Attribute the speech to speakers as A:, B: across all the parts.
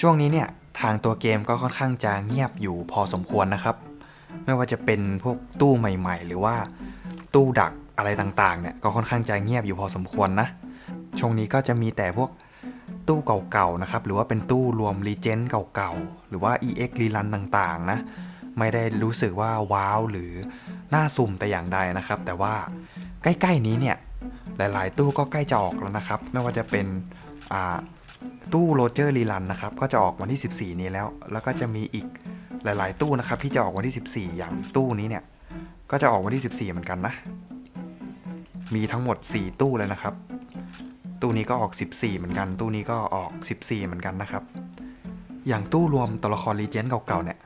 A: ช่วงนี้เนี่ยทางตัวเกมก็ค่อนข้างจะเงียบอยู่พอสมควรนะครับ ไม่ว่าจะเป็นพวกตู้ใหม่ ๆ หรือว่าตู้ดักอะไรต่างๆเนี่ยก็ค่อนข้างจะเงียบอยู่พอสมควรนะ ช่วงนี้ก็จะมีแต่พวกตู้เก่าๆนะครับ หรือว่าเป็นตู้รวมรีเจนต์เก่าๆ หรือว่า EX รีลันต่างๆนะ ไม่ได้รู้สึกว่าว้าวหรือน่าสุ่มแต่อย่างใดนะครับ แต่ว่าใกล้ๆนี้เนี่ยหลายๆ ตู้ก็ใกล้จะออกแล้วนะครับ ไม่ว่าจะเป็นอ่า ตู้โรเจอร์รีลันนะครับก็จะออกวันที่ 14 นี้แล้ว แล้วก็จะมีอีกหลาย ๆ ตู้นะครับที่จะออกวันที่ 14 อย่างตู้นี้เนี่ยก็จะออกวันที่ 14 เหมือนกันนะ มีทั้งหมด 4 ตู้เลยนะครับ ตู้นี้ก็ออก 14 เหมือนกัน ตู้นี้ก็ออก 14 เหมือนกันนะครับ อย่างตู้รวมตัวละครรีเจนต์เก่าๆเนี่ย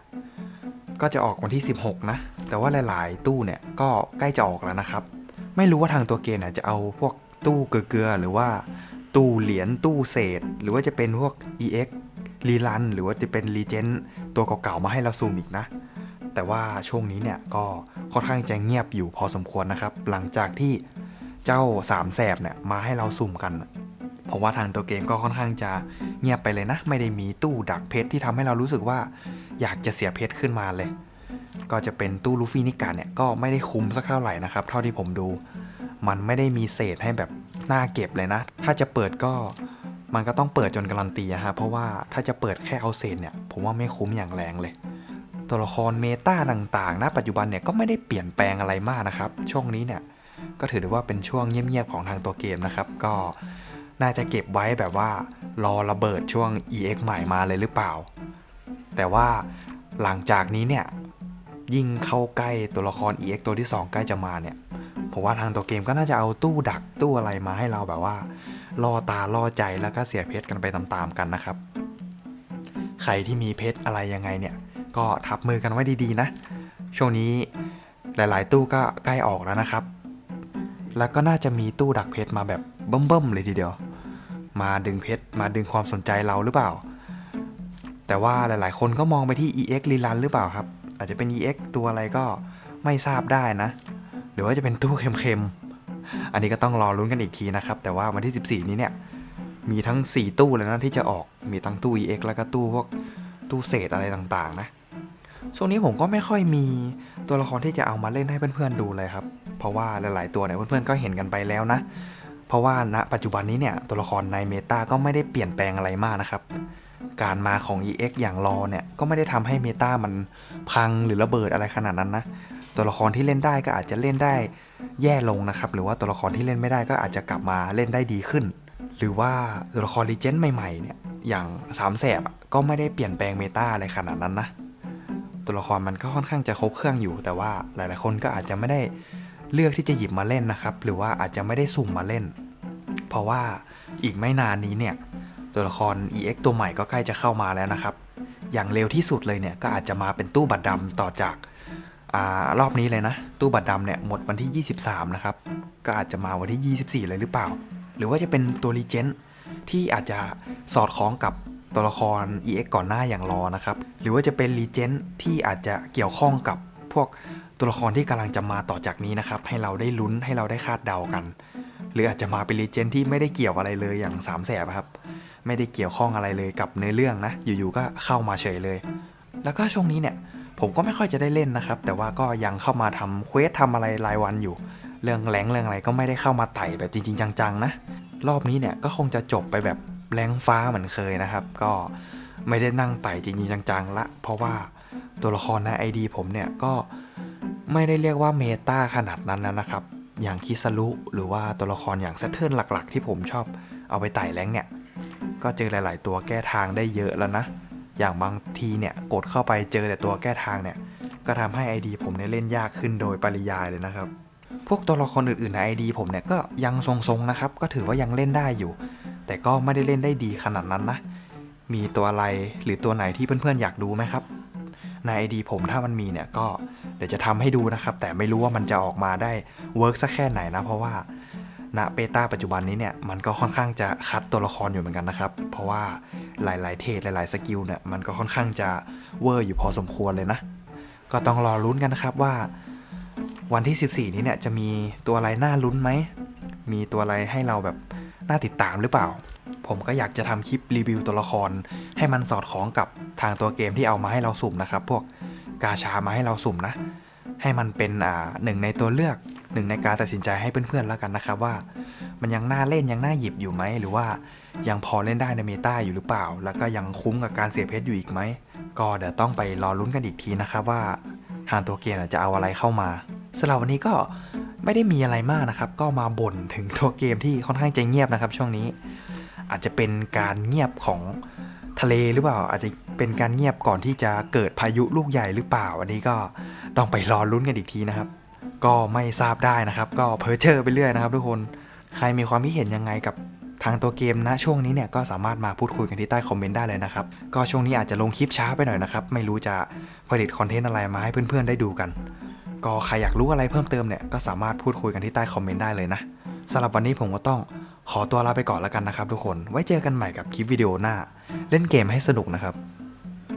A: ก็จะออกวันที่ 16 นะ แต่ว่าหลาย ๆ ตู้เนี่ยก็ใกล้จะออกแล้วนะครับ ไม่รู้ว่าทางตัวเกมเนี่ยจะเอาพวกตู้เกลือๆหรือว่า ตู้เหรียญตู้เศษ หรือว่าจะเป็นพวก EX รีลันหรือว่าจะเป็นรีเจนตัวเก่าๆมาให้เราซูมอีกนะ แต่ว่าช่วงนี้เนี่ยก็ค่อนข้างจะเงียบอยู่พอสมควรนะครับ หลังจากที่เจ้าสามแสบเนี่ยมาให้เราซุ่มกันเพราะว่าทางตัวเกมก็ค่อนข้างจะเงียบไปเลยนะ ไม่ได้มีตู้ดักเพชรที่ทำให้เรารู้สึกว่าอยากจะเสียเพชรขึ้นมาเลย ก็จะเป็นตู้ลูฟี่นิกาเนี่ยก็ไม่ได้คุ้มสักเท่าไหร่นะครับ เท่าที่ผมดู มันไม่ได้มีเศษให้แบบ น่าเก็บเลยนะ ถ้าจะเปิดก็มันก็ต้องเปิดจนการันตีอะฮะ เพราะว่าถ้าจะเปิดแค่เอาเศษเนี่ย ผมว่าไม่คุ้มอย่างแรงเลย ตัวละครเมตาต่างๆณปัจจุบันเนี่ยก็ไม่ได้เปลี่ยนแปลงอะไรมากนะครับ ช่วงนี้เนี่ยก็ถือได้ว่าเป็นช่วงเงียบๆของทางตัวเกมนะครับ ก็น่าจะเก็บไว้แบบว่ารอระเบิดช่วง EX ใหม่มาเลยหรือเปล่า แต่ว่าหลังจากนี้เนี่ยยิ่งเข้าใกล้ตัวละคร EX ตัวที่ 2 ใกล้จะมาเนี่ย ผมว่าทางตัวเกมก็น่าจะเอาตู้ดักตู้อะไรมาให้เราแบบว่าล่อตาล่อใจแล้วก็เสียเพชรกันไปตามๆกันนะครับ ใครที่มีเพชรอะไรยังไงเนี่ย ก็ทับมือกันไว้ดีๆนะ ช่วงนี้หลายๆ ตู้ก็ใกล้ออกแล้วนะครับ แล้วก็น่าจะมีตู้ดักเพชรมาแบบเบิ่มๆเลยทีเดียว มาดึงเพชรมาดึงความสนใจเราหรือเปล่า แต่ว่าหลายๆ คนก็มองไปที่ EX รีลันหรือเปล่าครับ อาจจะเป็น EX ตัวอะไรก็ไม่ทราบได้นะ หรือว่าจะเป็นตู้เค็มๆ อันนี้ก็ต้องรอลุ้นกันอีกทีนะครับ แต่ว่าวันที่ 14 นี้เนี่ย มีทั้ง 4 ตู้เลยนะที่จะออก มีทั้งตู้ EX แล้วก็ตู้พวกตู้เศษอะไรต่างๆ นะ ช่วงนี้ผมก็ไม่ค่อยมีตัวละครที่จะเอามาเล่นให้เพื่อนๆดูเลยครับ เพราะว่าหลายๆตัวเนี่ยเพื่อนๆก็เห็นกันไปแล้วนะ เพราะว่าณปัจจุบันนี้เนี่ยตัวละครในเมตาก็ไม่ได้เปลี่ยนแปลงอะไรมากนะครับการมาของ EX อย่างรอเนี่ย ก็ไม่ได้ทำให้เมตามันพังหรือระเบิดอะไรขนาดนั้นนะ ตัวละครที่เล่นได้ก็อาจจะเล่นได้แย่ลงนะครับ หรือว่าตัวละครที่เล่นไม่ได้ก็อาจจะกลับมาเล่นได้ดีขึ้น หรือว่าตัวละครรีเจนต์ใหม่ๆเนี่ยอย่างสามแสบก็ไม่ได้เปลี่ยนแปลงเมตาอะไรขนาดนั้นนะตัวละครมันก็ค่อนข้างจะครบเครื่องอยู่ แต่ว่าหลายๆคนก็อาจจะไม่ได้เลือกที่จะหยิบมาเล่นนะครับ หรือว่าอาจจะไม่ได้สุ่มมาเล่น เพราะว่าอีกไม่นานนี้เนี่ยตัวละคร EX ตัวใหม่ก็ใกล้จะเข้ามาแล้วนะครับ อย่างเร็วที่สุดเลยเนี่ยก็อาจจะมาเป็นตู้บัตรดำต่อจาก รอบนี้เลยนะ ตู้บัตรดำเนี่ยหมดวันที่ 23 นะครับ ก็อาจจะมาวันที่ 24 เลยหรือเปล่า หรือว่าจะเป็นตัวรีเจนที่อาจจะสอดคล้องกับตัวละคร EX ก่อนหน้าอย่างรอนะครับ หรือว่าจะเป็นรีเจนที่อาจจะเกี่ยวข้องกับพวกตัวละครที่กำลังจะมาต่อจากนี้นะครับ ให้เราได้ลุ้นให้เราได้คาดเดากัน หรืออาจจะมาเป็นรีเจนที่ไม่ได้เกี่ยวอะไรเลยอย่างสามแสบครับ ไม่ได้เกี่ยวข้องอะไรเลยกับเนื้อเรื่องนะ อยู่ๆก็เข้ามาเฉยเลย แล้วก็ช่วงนี้เนี่ย ผมก็ไม่ค่อยจะได้เล่นนะครับ แต่ว่าก็ยังเข้ามาทำเควสทำอะไรรายวันอยู่ เรื่องแรงเรื่องอะไรก็ไม่ได้เข้ามาไต่แบบจริง ๆ จังๆนะ รอบนี้เนี่ยก็คงจะจบไปแบบแรงฟ้าเหมือนเคยนะครับ ก็ไม่ได้นั่งไต่จริง ๆ จังๆละ เพราะว่าตัวละครใน ID ผมเนี่ยก็ไม่ได้เรียกว่าเมตาขนาดนั้นแล้วนะครับ อย่างคิสรุหรือว่าตัวละครอย่างแซทเทิร์หลักๆ ที่ผมชอบเอาไปไต่แรงเนี่ย ก็เจอหลาย ๆ ตัวแก้ทางได้เยอะแล้วนะ อย่างบางทีเนี่ยกดเข้าไปเจอแต่ตัวแก้ทางเนี่ย ก็ทำให้ ID ผมเนี่ยเล่นยากขึ้นโดยปริยายเลยนะครับ พวกตัวละครอื่นๆใน ID ผมเนี่ยก็ยังทรงๆนะครับ ก็ถือว่ายังเล่นได้อยู่ แต่ก็ไม่ได้เล่นได้ดีขนาดนั้นนะ มีตัวอะไรหรือตัวไหนที่เพื่อนๆอยากดูไหมครับ ใน ID ผมถ้ามันมีเนี่ยก็เดี๋ยวจะทำให้ดูนะครับ แต่ไม่รู้ว่ามันจะออกมาได้เวิร์กสักแค่ไหนนะ เพราะว่า ณเบต้าปัจจุบันนี้เนี่ยมันก็ค่อนข้างจะคัดตัวละครอยู่เหมือนกันนะครับ เพราะว่าหลาย ๆ เทรดหลาย ๆ สกิลเนี่ยมันก็ค่อนข้างจะเวอร์อยู่พอสมควรเลยนะ ก็ต้องรอลุ้นกันนะครับว่า วันที่ 14 นี้เนี่ยจะมีตัวอะไรน่าลุ้นไหม มีตัวอะไรให้เราแบบน่าติดตามหรือเปล่าผผมก็อยากจะทำคลิปรีวิวตัวละคร ให้มันสอดคล้องกับทางตัวเกมที่เอามาให้เราสุ่มนะครับ พวกกาชามาให้เราสุ่มนะ ให้มันเป็นอ่าหนึ่งในตัวเลือก หนึ่งในการตัดสินใจให้เพื่อนๆแล้วกันนะครับว่า มันยังน่าเล่นยังน่าหยิบอยู่ไหมหรือว่ายังพอเล่นได้ในเมตาอยู่หรือเปล่า แล้วก็ยังคุ้มกับการเสียเพชรอยู่อีกไหมก็เดี๋ยวต้องไปรอลุ้นกันอีกทีนะครับว่าทางตัวเกมจะเอาอะไรเข้ามาสำหรับวันนี้ก็ไม่ได้มีอะไรมากนะครับ ก็มาบ่นถึงตัวเกมที่ค่อนข้างจะเงียบนะครับ ช่วงนี้ อาจจะเป็นการเงียบของทะเลหรือเปล่า อาจจะเป็นการเงียบก่อนที่จะเกิดพายุลูกใหญ่หรือเปล่า อันนี้ก็ต้องไปรอลุ้นกันอีกทีนะครับ ก็ไม่ทราบได้นะครับ ก็เพ้อเจอไปเรื่อยนะครับทุกคน ใครมีความคิดเห็นยังไงกับทางตัวเกมนะช่วงนี้เนี่ยก็สามารถมาพูดคุยกันที่ใต้คอมเมนต์ได้เลยนะครับ ก็ช่วงนี้อาจจะลงคลิปช้าไปหน่อยนะครับ ไม่รู้จะผลิตคอนเทนต์อะไรมาให้เพื่อนๆได้ดูกัน ก็ใครอยากรู้อะไรเพิ่มเติมเนี่ยก็สามารถพูดคุยกันที่ใต้คอมเมนต์ได้เลยนะสำหรับวันนี้ผมก็ต้องขอตัวลาไปก่อนแล้วกันนะครับทุกคน ไว้เจอกันใหม่กับคลิปวิดีโอหน้า เล่นเกมให้สนุกนะครับ